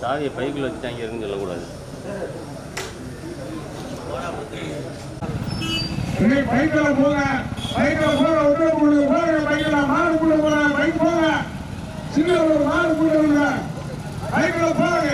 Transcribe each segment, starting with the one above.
சாவியை பைக்கில் வச்சுட்டு அங்கே இருக்குன்னு சொல்லக்கூடாது பைக்கில் போங்க. பைக்கில் போங்க உள்ள போடுங்க போங்க பைக்கில் மாடு கூட போறாங்க பைக் போங்க. சின்ன ஒரு மாடு கூட பைக்கில் போங்க.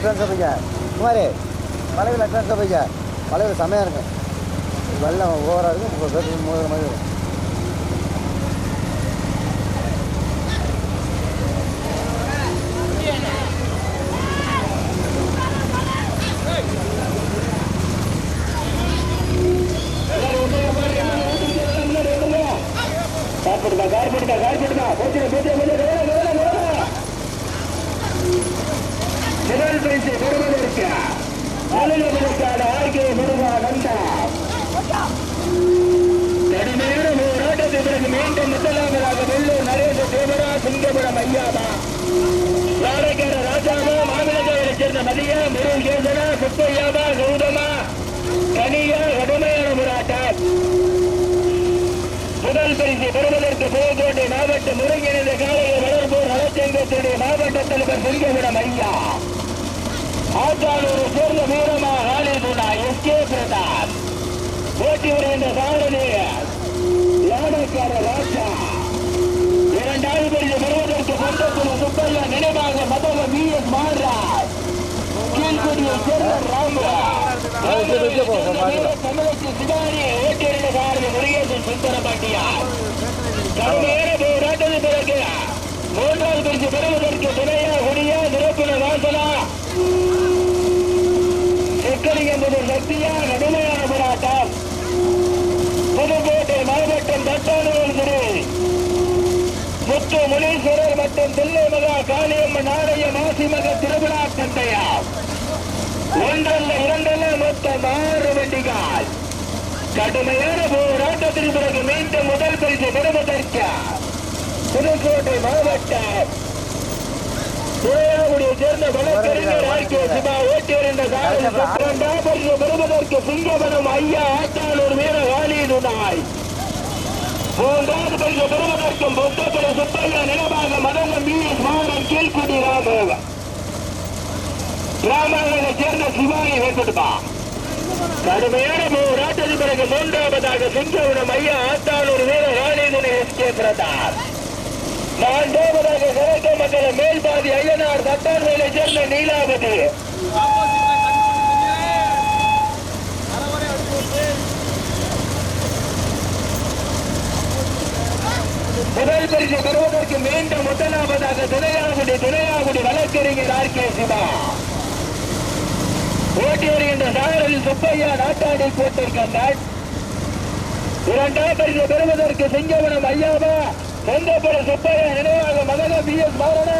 அட்வான்ஸாக ட்ரான்ஸ்ஃபர் குமாரி வளைவில் அட்வான்ஸாக பைக்க வளைவில் செமையாக இருக்கும். வெள்ளம் ஓவராக இருக்கும். இப்போ பேசுறது மோதுற மாதிரி இருக்கும். கார்பெடுக்கா கார்பெடுக்கா கார்பெடுக்கா போச்சுடா போச்சு போச்சு வேலை வேலை வேலை முதல் பரிசு பெறுவதற்கு அலுவலகத்திற்கான வாழ்க்கையை முருகா நந்தா கடுமையான போராட்டத்தை பிறகு மீண்டும் முதலாவதாக வெள்ளூர் நரேந்திர தேவரா சிங்கபுரம் ஐயாமா யாரைக்கார ராஜாமா மாநிலங்களை சேர்ந்த மதியா முருகேசனா சுப்பையாமா கௌதமா கனியா கடுமையான போராட்டம் முதல் பரிசு பெறுவதற்கு புதுக்கோட்டை மாவட்ட ஒருங்கிணைந்த காலையை வளர்ப்போர் நலச்சங்கத்துடைய மாவட்ட தலைவர் சிங்கபுரம் ஐயா. ஆற்றாளூரை சேர்ந்த வீரமா ஆலிதுனா எஸ் கே பிரதாப். போட்டி வருகின்ற சாரதி யானைக்கார ராஜா. இரண்டாவது பரிசு பெறுவதற்கு சொந்தக்குழு சுப்பையா நினைவாக மதவ வி எஸ் மாறார் கீழ்குடியை சேர்ந்த ராமராஜ். தமிழக சிவாரி ஓட்டியிருந்த சாரதி முருகேசன் சுந்தரபாண்டியார் கடுமையான போராட்டத்தை பிறகு மூன்றாவது பரிசு பெறுவதற்கு துணையா குடியா நிரப்பின வாசனா சிக்கலிங்கம்புதூர் சக்தியா கடுமையான போராட்டம் புதுக்கோட்டை மாவட்டம் தட்டானூர் திரு முத்து முனீஸ்வரர் மற்றும் தில்லை மகா காளியம்மன் நாடைய மாசிமக திருவிழா தந்தையா ஒன்றல்ல இரண்டல்ல மொத்தம் ஆறு கடுமையான போராட்டத்தின் பிறகு மீண்டும் முதல் பரிசு பெறுவதற்கு புதுக்கோட்டை மாவட்டம் துறையாவுடைய சேர்ந்த வழக்கறிஞர் ஆர்கே சிவா ஓட்டி இரண்டாம் பரிசு பெறுவதற்கு சிங்கவனம் ஐயா ஆத்தாளூர் வீர வாலிது நாய். மூன்றாவது பரிசு பெறுவதற்கும் பொத்தப்பட சுப்பையா நிலமாக மதங்கம் வி எஸ் மாவட்டம் கீழ்குடி ராமோகம் கிராமங்களை சேர்ந்த சிவாயை வேண்டுமா கடுமையான போராட்டத்தில் பிறகு மூன்றாவதாக சிங்கவனம் ஐயா ஆத்தாளூர் வீர வாலிதுனை எஸ் கே பிரதாப். நான்காவதாக சிறக்க மக்கள் மேல்பாதி ஐயனார் தட்டார்வேலை சேர்ந்த நீலாவதி முதல் பரிசு பெறுவதற்கு மீண்டும் முதலாவதாக துணையாகுடி துணையாகுடி வழக்கறிஞர் ஆர் கே சிவா. ஓட்டி வருகின்ற நகரில் சுப்பையா நாட்டாடி போட்டிருக்கின்றார். இரண்டாம் பரிசு பெறுவதற்கு சிங்கவனம் ஐயாவா சொந்தப்பட சுப்பையா நினைவாக மகன பி எஸ் மாறனா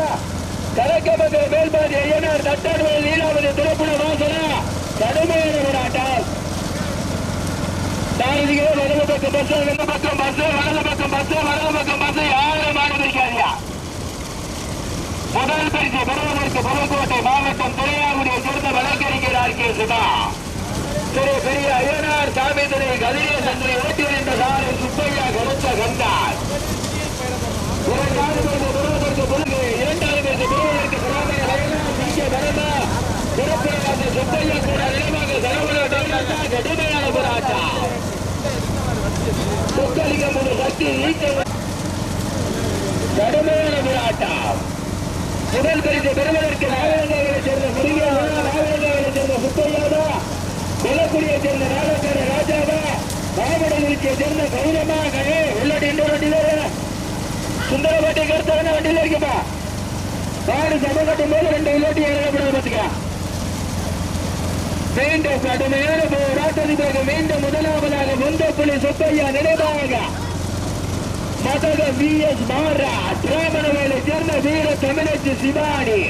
கலக்கமக மேல்பாதி ஐயனார் தட்டாடுவது லீலாவதி துறப்புண வாசனா கடுமையான போராட்டம் சாரதிகளே வலது பக்கம் பஸ் வலது பக்கம் பஸ் வலது பக்கம் பஸ் வலது பக்கம் பஸ் யாரும் மாடு முதல் பரிசு பெறுவதற்கு புதுக்கோட்டை மாவட்டம் துறையாவுடைய சேர்ந்த வளர்ச்சி சுபா கே திரு பெரிய ஐயனார் சாமி துறை கதிரேசன் ஓட்டி வருகின்ற சாரை சுப்பையா கொடுத்த கண்டார். இரண்டாவது பரிசு பெறுவதற்கு புதுக்கு இரண்டாவது பரிசு பெறுவதற்கு புறாமணி வயலார் சிங்க வரமா சிறப்பிரகாச சுப்பையா கூட நிலமாக சரவண கடுமையான போராட்டம். சொக்கலிங்கம் ஒரு சக்தி நீக்க கடுமையான போராட்டம். முதல் பரிசு பெறுவதற்கு நாகரங்காவை சேர்ந்த முருகேவா நாகரங்காவை சேர்ந்த முத்தையாதா கொல்லக்குடியை சேர்ந்த நாகக்கார ராஜாவா மாவட்டத்திற்கு சேர்ந்த கௌரமா கே உள்ளடி இன்னொரு வண்டி வேறு சுந்தரபாட்டி கருத்தவன வண்டியில இருக்குப்பா காடு சபை கட்டும் போது ரெண்டு இல்லாட்டி இறங்கப்படாது பாத்துக்க. மீண்டும் கடுமையான போராட்டத்தின் மீண்டும் முதலாவதாக முந்தப்புலி சுப்பையா நினைவாக. மதக வி எஸ் மாரா திராமணவேலை சேர்ந்த வீர தமிழச்சி சிவானி.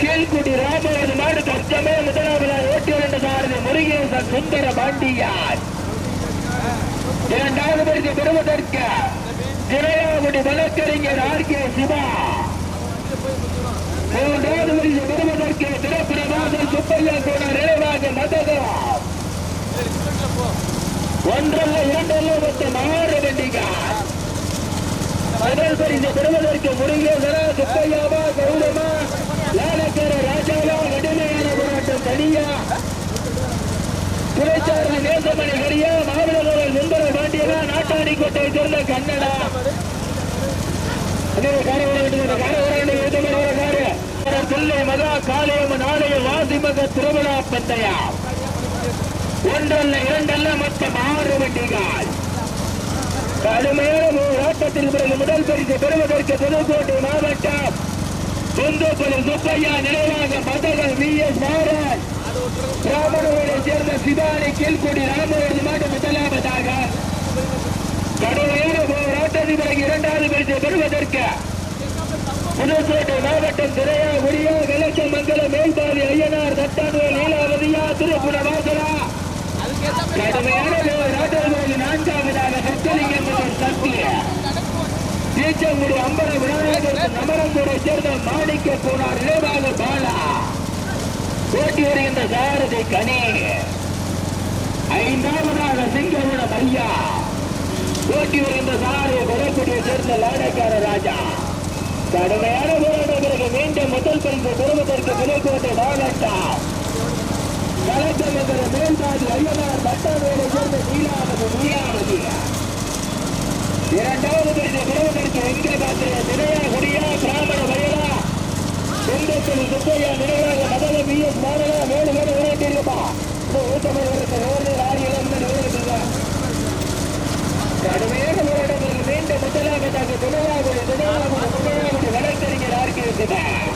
கீழ்குடி ராமவது நாடு தற்சமே முதலாவதாக ஓட்டி வந்த சாரதி முருகேசன் சுந்தர பாண்டியார். இரண்டாவது பரிசு பெறுவதற்கு திரையாகுடி வழக்கறிஞர் ஆர் கே சிவா. மூன்றாவது பரிசு பெறுவதற்கு திரைப்பிரவாசல் சுப்பையா கூட நிறைவாக மதகம் ஒன்றல்ல இரண்டல்ல மொத்தம் ஆறு வண்டிகள் முதல் பரிசு பெறுவதற்கு முருகேசரா சுப்பையாவா கௌரமா லாலக்கர ராஜாவா கடுமையான போராட்டம் தனியா துறைச்சாரதி நேசமணி கரியா மாவட்டங்கள் சுந்தர பாண்டியனா நாட்டாடி கோட்டை சேர்ந்த கன்னடா பிள்ளை மகா காளியம்மன் ஆலய வாசிமக திருவிழா பந்தயா? ஒன்றல்ல இரண்டல்ல மொத்தம் கடுமையான போராட்டத்தின் பிறகு முதல் பரிசு பெறுவதற்கு புதுக்கோட்டை மாவட்டம் சொந்தப்பள்ளி சுப்பையா நினைவாக மதகள் வி. எஸ். மாறன் ராமனோரை சேர்ந்த சிவானி கீழ்குடி ராமோடு மாட்டு முதலாவதாக கடுமையான போராட்டத்தின் பிறகு இரண்டாவது பரிசு பெறுவதற்கு புதுக்கோட்டை மாவட்டம் திரையா ஒடியா குடியா விளக்கமங்கலம் மேல்பாதி ஐயனார் தட்டானூர் நீலாவதியா திருப்புர வாசலா கடுமையான போராட்டத்தில் நான்காவதாக சத்தியலிங்கம் சத்திய தீச்சங்குடி அம்பர விநாயகர் நமரங்கூரை சேர்ந்த மாணிக்க போனார் நினைவாக பாலா. ஓட்டி வருகின்ற சாரதி கனி ஐந்தாவதாக சிங்ககுணம் ஐயா ஓட்டி வருகின்ற சாரதி வரக்கூடிய சேர்ந்த லாடக்கார ராஜா. கடுமையான போராட்ட பிறகு மீண்டும் முதல் பரிசு பெறுவதற்கு புதுக்கோட்டை மாவட்டம் கலக்கமங்கல மேல்பாதி ஐயனார் பட்டாவேலை சேர்ந்த நீலாவதி நீலாவதி இரண்டாவது பரிசு பெறுவதற்கு எங்கே காத்திர நிலையா குடியா பிராமண வயலா சொந்தத்தில் சுப்பையா நினைவாக மதல பி எஸ் மாடலா வேறு வேறு விளையாட்டிருப்பா இந்த ஊட்டமர் வருத்த வேறு ஆரியெல்லாம் நிறுவனத்துங்க கடுமையான போராட்டத்தில் மீண்டும் முதலாவதாக துணையாகுடி துணையாகுடி துணையாகுடி வழக்கறிஞர் ஆர்கிருக்கிறார்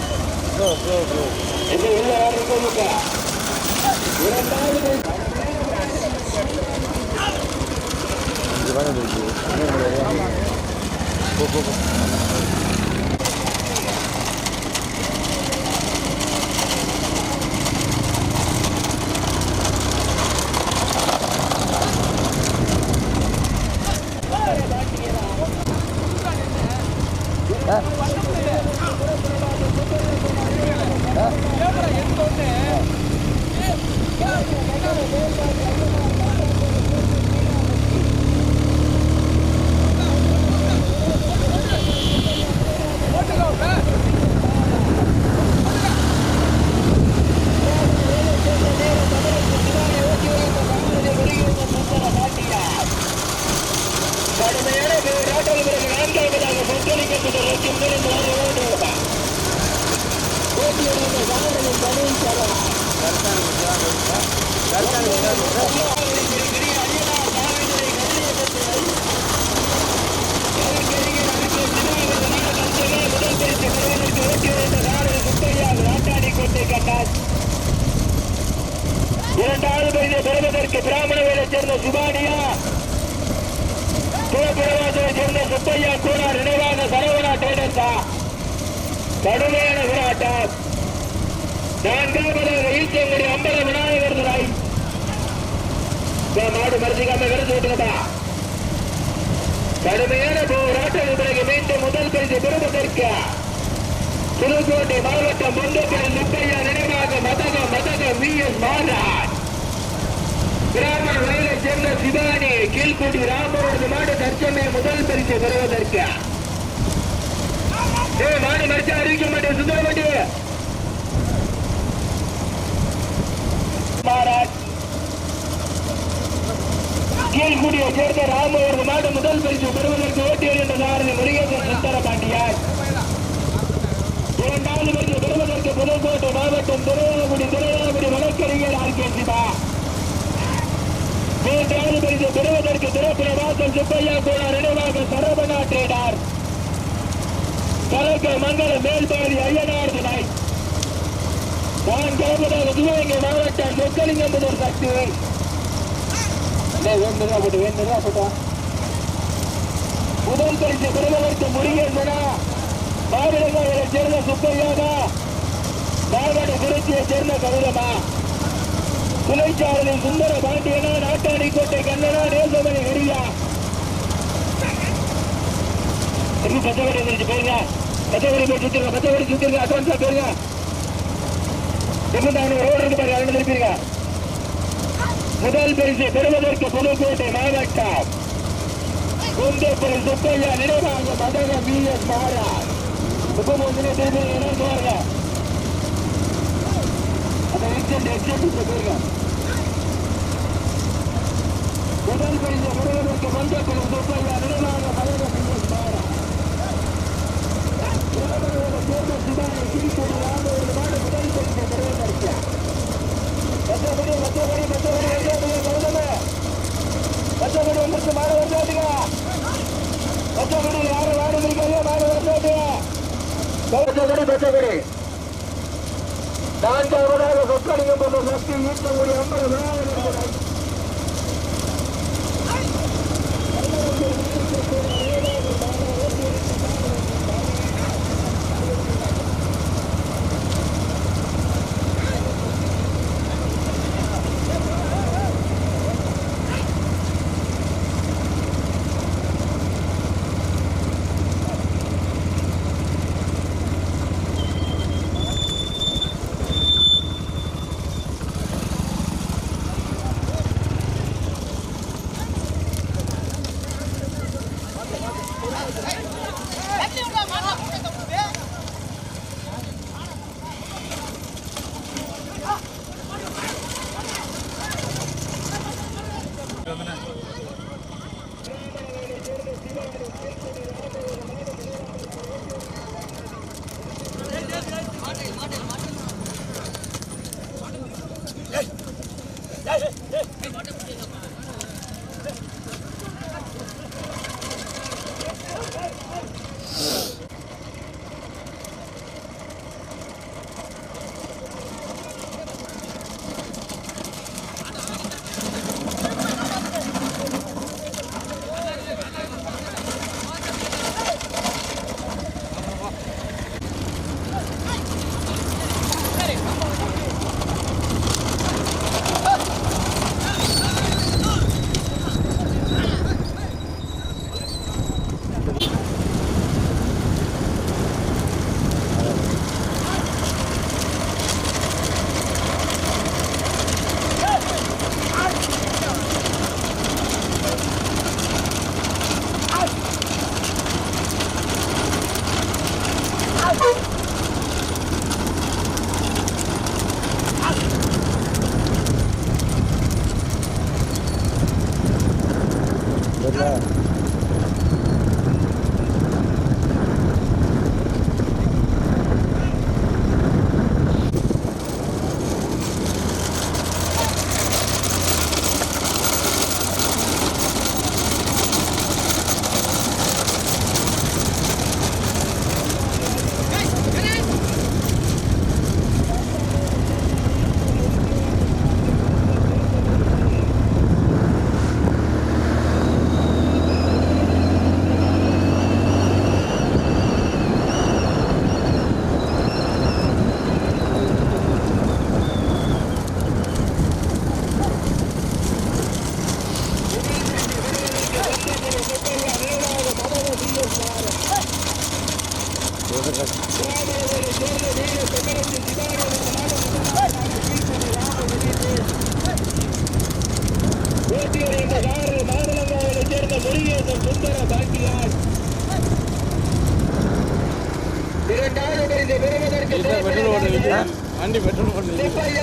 போ போ போ ஆ கடுமையான போராட்டம் பிறகு நான்காவதாக பொங்கலிக்கப்பட்ட லட்சம் பேர் இந்த ஆண்டு ஓடுவதா போட்டியிடுகிற சாதனை தமிழ் சபா இரண்டாவது பகுதியை பெறுவதற்கு பிராமண வேலை சேர்ந்த சுபானியா சிவபுரவாசலை சேர்ந்த சுப்பையா கூடார் நினைவாக சரவணா டைடர்ஸா கடுமையான போராட்டம் நான்காவதாக ஈச்சங்குடி அம்பல விநாயகர் துறை இந்த மாடு போகிறதா கடுமையான போராட்டம் பிறகு மீண்டும் முதல் பரிசு பெறுவதற்கு புதுக்கோட்டை மாவட்டம் முந்தப்பேர் சுப்பையா நினைவாக மதக மதக வி எஸ் மாநாட் கிராம வயலை சேர்ந்த சிவானி கீழ்குடி ராமவரது மாடு தற்சமே முதல் பரிசு பெறுவதற்கு ஏ மாடு மறிச்சு அறிவிக்க மாட்டேன் சுந்தரவண்டி மாறாட் கீழ்குடியை சேர்ந்த ராமவரது நாடு முதல் பரிசு பெறுவதற்கு ஓட்டி வருகின்ற சாரதி முருகேசன் சுந்தர பாண்டியார் இரண்டாவது பரிசு பெறுவதற்கு புதுக்கோட்டை மாவட்டம் திருவாகுடி திருவாகுடி வழக்கறிஞர் ஆர். கே. சிவா. மூன்றாவது பரிசு பெறுவதற்கு திறப்புற வாசல் சுப்பையா கோளார் நினைவாக சரவணா ட்ரேடார் கலக்க மங்கள மேல்பாடி ஐயனார் துணை கேட்பதாக சிவகங்கை மாவட்டம் சொக்கலிங்கம் முதல் சக்தி. வேண்டுதா போட்டு வேண்டுதா போட்டா முதல் பரிசு பெறுவதற்கு முருகேசனா மாவிலங்காவிலை சேர்ந்த சுப்பையாதா. மாவட்ட திருச்சியை சேர்ந்த கவிதமா துணைச்சாரலின் சுந்தர பாண்டியனா நாட்டாணி கோட்டை கண்ணனா நேசமணி ஹரியா எப்படி பச்சைக்கடை இருந்துச்சு போயிருங்க. பச்சைக்கடை போய் சுத்திருங்க பச்சைக்கடை சுத்திருங்க அட்வான்ஸா போயிருங்க. எங்கிட்ட ரோடு இருக்கு பாருங்க அதுல திருப்பிடுங்க முதல் பரிசு பெறுவதற்கு புதுக்கோட்டை மாவட்டம் குந்தப்பூர் சுப்பையா நினைவாக மதக பி எஸ் மாறார் முப்பது திருப்பி என்ன பாருங்க அந்த எக்ஸென்ட் எக்ஸென்ட் போயிருங்க முதல் பரிசு பெறுவதற்கு மஞ்சப்பூர் சுப்பையா நினைவாக மதக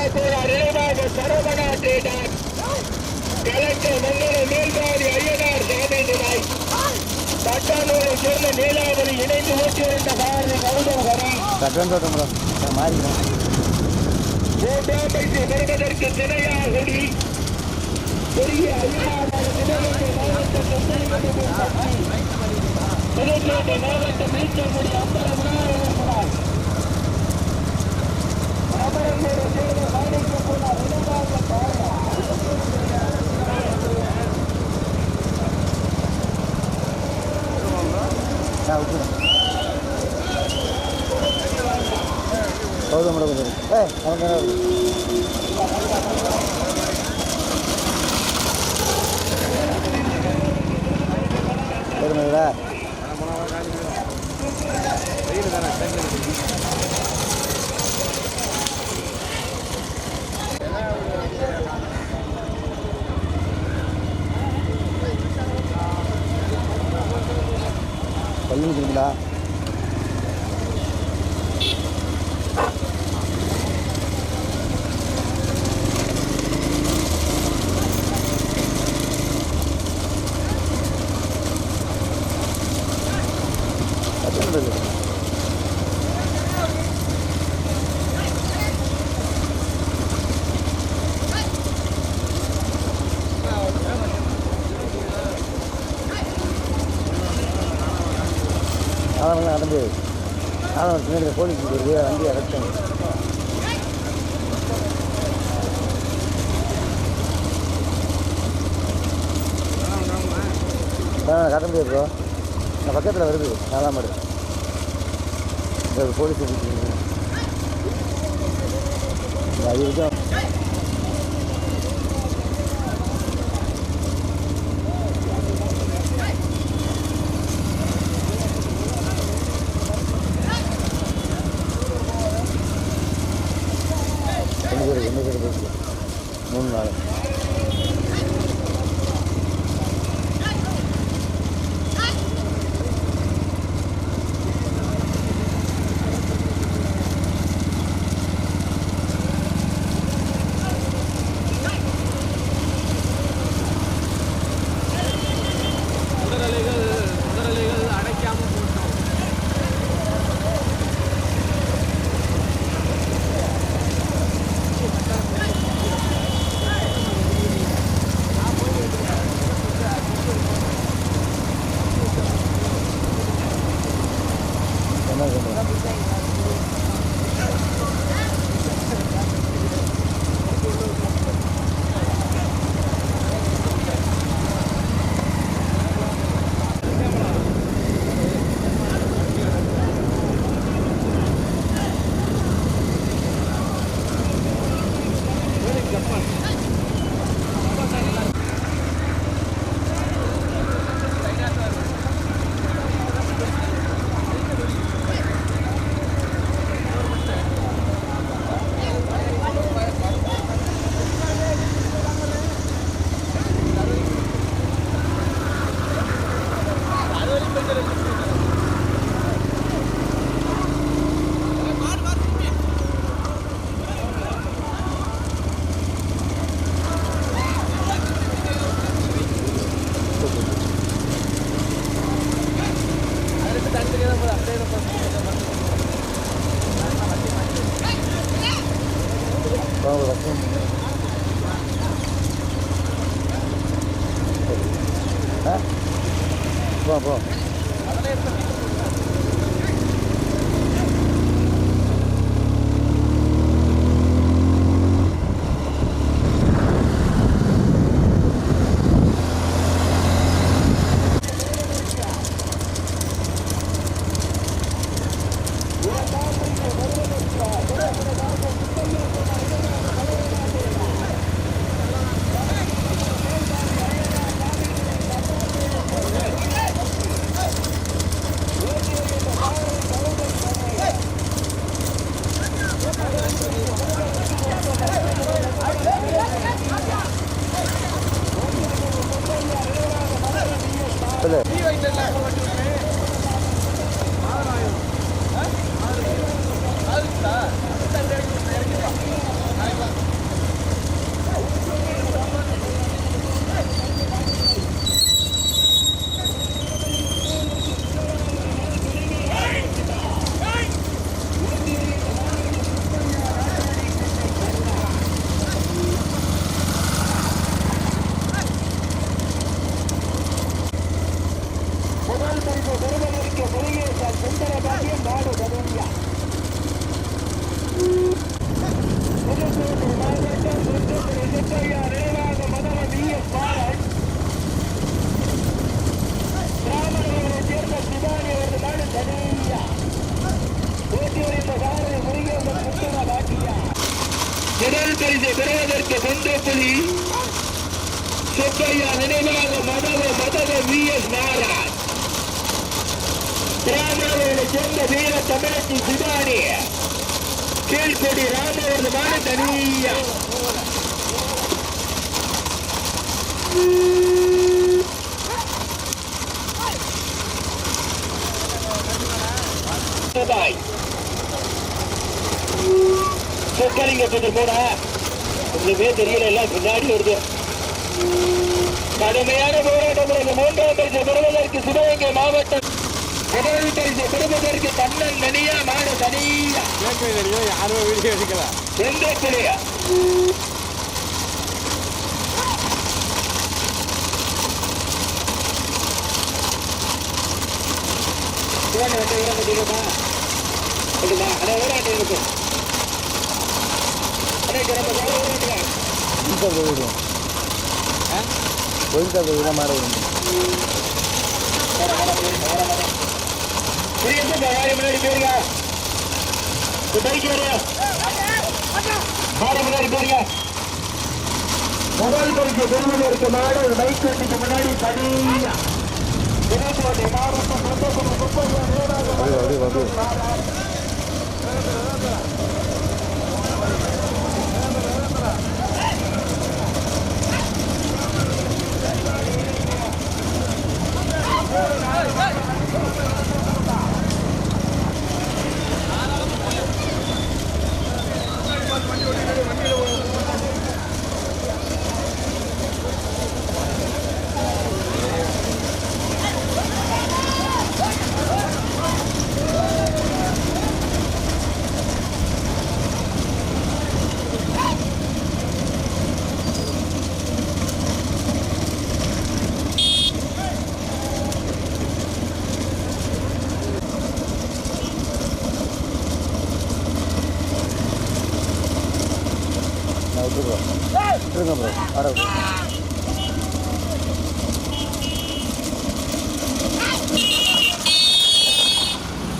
ஓடுது சிப்பையா சரவணா தேடார் கலெக்டர் மங்கள மேல்பாடி ஐயனார் சேர்ந்த இணைந்து மாறிக்கிறேன் கொடி பெரிய ஐயனார் சிவகங்கை மாவட்டம் மாவட்டம் மீச்சங்குடி விநாயகர் அமரங்கோடு சேர்ந்த மாணிக்கப்புறார் இனமாக பாடா நான் விட்டுறேன் கௌதம் கூட கொஞ்சம் இருக்கு. ஏய் அவன் தானே இருக்கு. பெருமைடா பள்ளி இருக்குங்களா கட்டணம் அதான் நடந்து என்னுடைய போலீஸ் வருது வண்டி அடைச்சாங்க கட்ட முடியாது ப்ரோ இந்த பக்கத்தில் வருது நாலாம் மாடு. இந்த போலீஸ் அது இருக்கும் தமிழச்சி சிவானி கீழ்கொடி ராமவரது மான தனியா. ரூபாய் கொஞ்சம் கூட. உங்களுக்கே தெரியல எல்லாம் பின்னாடி வருது. கடுமையான போராட்டம் மூன்றாம் பரிசு பெறுவதற்கு சிவகங்கை மாவட்டம் முதல் பரிசு பெறுவதற்கு தன்னன் தனியா மாடு தனியா தெரியும் யாரும் வீடியோ எடுக்கலாம் எந்த கிளியா கோயில் போயிடும் கோயில் போய் மாட விடும் முன்னாடி போயிருங்க பைக் மாடு முன்னாடி போயிருங்க முதல் பரிசு பெறுவதற்கு மாடு பைக் வண்டிக்கு முன்னாடி தனியா புதுக்கோட்டை மாவட்டம் புதுக்கோட்டை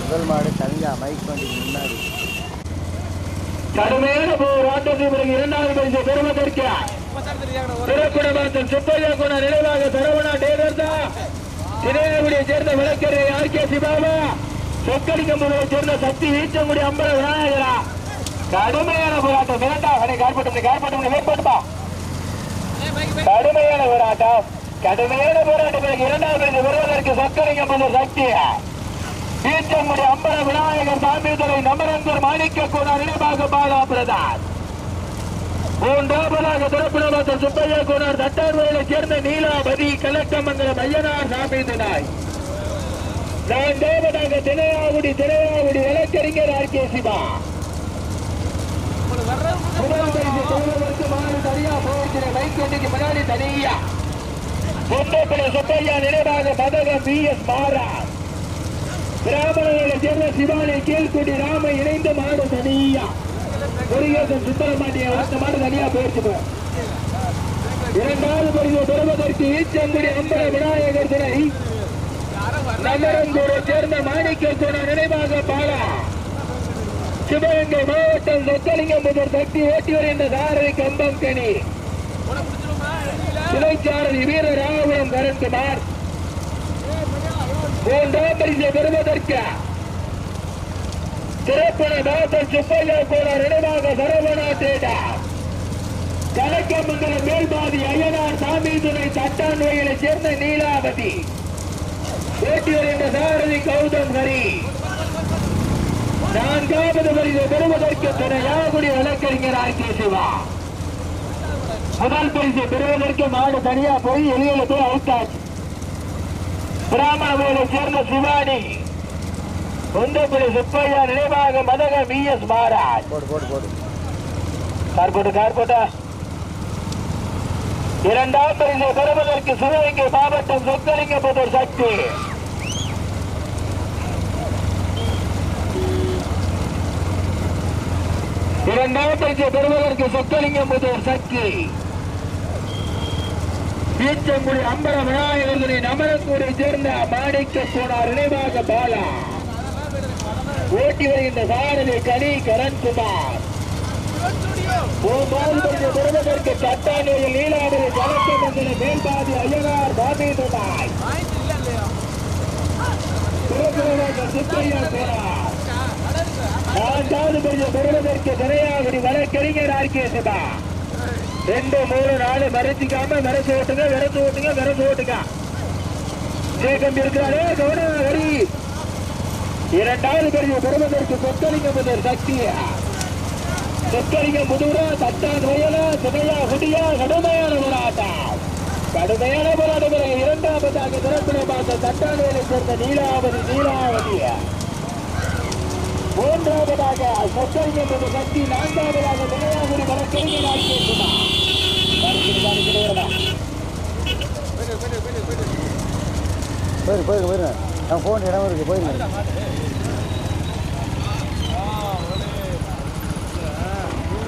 முதல் மாடு தனியா மைக் வண்டிக்கு முன்னாடி. கடுமையான போராட்டத்தில் இரண்டாவது பரிசு பெறுவதற்கு திருக்குடமாத்தல் சுப்பையா குண நினைவாக சரவணா திரையகுடியை சேர்ந்த ஆர் கே சிபாபா சேர்ந்த சக்தி வீச்சங்குடி அம்பல விநாயகரா. கடுமையான போராட்டம். வேண்டாம் கடை கார்பட்டம் கார்பட்டம் கடுமையான போராட்டம். கடுமையான போராட்டம் இரண்டாவது பரிசு பெறுவதற்கு சொக்கடிக்கம்புல சக்தி அம்பர விநாயகர் சாமி நமரந்தர் மாணிக்க கூட நினைவாக பாலா பிரதான். மூன்றாவதாக திருப்புணவத்தர் சுப்பையா கோனார் தட்டார்வரையை சேர்ந்த நீலாபதி கலக்கமங்கலம் ஐயனார் சாமிதுனாய் நான்காவதாக திரையாவுடி திரையாவுடி வழக்கறிஞர் ஆர் கே சிவா. முதல் முன்னாடி தனியா. சுப்பையா நினைவாக பதகம் பி எஸ் மாறா பிராமணர்களை சேர்ந்த சிவாலி கீழ்குடி ராம இணைந்து மாடு தனியா. முருகேசன் சுந்தரமாண்டிய அந்த மாடு தனியா போயிடுச்சு போ. இரண்டாவது பரிசு பெறுவதற்கு ஈச்சங்குடி அம்பல விநாயகர் சிலை நகரங்கூரை சேர்ந்த மாணிக்க துணை நினைவாக பாலா. சிவகங்கை மாவட்டம் சொக்கலிங்கம் முதல் சக்தி ஓட்டி வருகின்ற சாரதி கம்பம் கனி சிலைச்சாரதி வீர கரண்குமார் மூன்றாம் பரிசை பெறுவதற்கு திரைப்பட டாக்டர் சுப்பையா கூட நினைவாக சரவணா தேடா. கலக்கமங்கலம் மேல்பாதி ஐயனார் சாமி துணை தட்டான்வைகளை சேர்ந்த நீலாவதி. போட்டி வருகின்ற சாரதி கௌதம் ஹரி. நான்காவது பரிசை பெறுவதற்கு துணையாகுடி வழக்கறிஞர் ஆக்கிய சிவா. முதல் பரிசை பெறுவதற்கு மாடு தனியா போய் எளியில போய் அவுத்தாச்சு பிராமணர்களை சேர்ந்த சிவானி. ஒன்றப்படி சுப்பையா நினைவாக மதக வி எஸ் மாராஜ் கார் போட்டு கார் போட்டா. இரண்டாம் பரிசை பெறுவதற்கு சிவகங்கை மாவட்டம் சொக்கலிங்கபுதூர் சக்தி. இரண்டாம் பரிசை பெறுவதற்கு சொக்கலிங்கபுதூர் சக்தி. ஈச்சங்குடி அம்பர விநாயகர்களை அமரக்கூரை சேர்ந்த மாணிக்க போனார் நினைவாக பாலா. ஓட்டி வருகின்ற சாரதி கனி கரண்குமார். மூன்றாவது கட்டாணியில் சட்டானூரில் கலக்க மண்டல மேம்பாதி ஐயனார் பாபீதுமாய் சுப்பையா போனார் நான்காவது பெரிய பெறுவதற்கு திரையாகுடி வழக்கறிஞர் ஆர்கே சிவா. ரெண்டு மூணு நாலு மறைச்சிக்காம விரசு ஓட்டுங்க விரசு ஓட்டுங்க விரசு ஓட்டுங்க. ஜெயகம்பி இருக்கிறாரே கவனம் வரி இரண்டாவது பெரிய குடும்பத்திற்கு சொத்தலிங்க முதல் சக்தியா சொத்தலிங்க முதுரா தட்டான் நோயலா சுமையா குடியா கடுமையான போராட்டம். கடுமையான போராட்டம் இரண்டாவதாக திறப்பிட பார்த்த தட்டான் சேர்ந்த நீலாவதி நீலாவதியா மூன்றாவதாக சொத்தலிங்க சக்தி நான்காவதாக விளையாகுடி வழக்கறிஞர் ஆகிய போயிருங்க போயிரு போயிருங்க நான் ஃபோன் இடம் இருக்கு போயிருங்க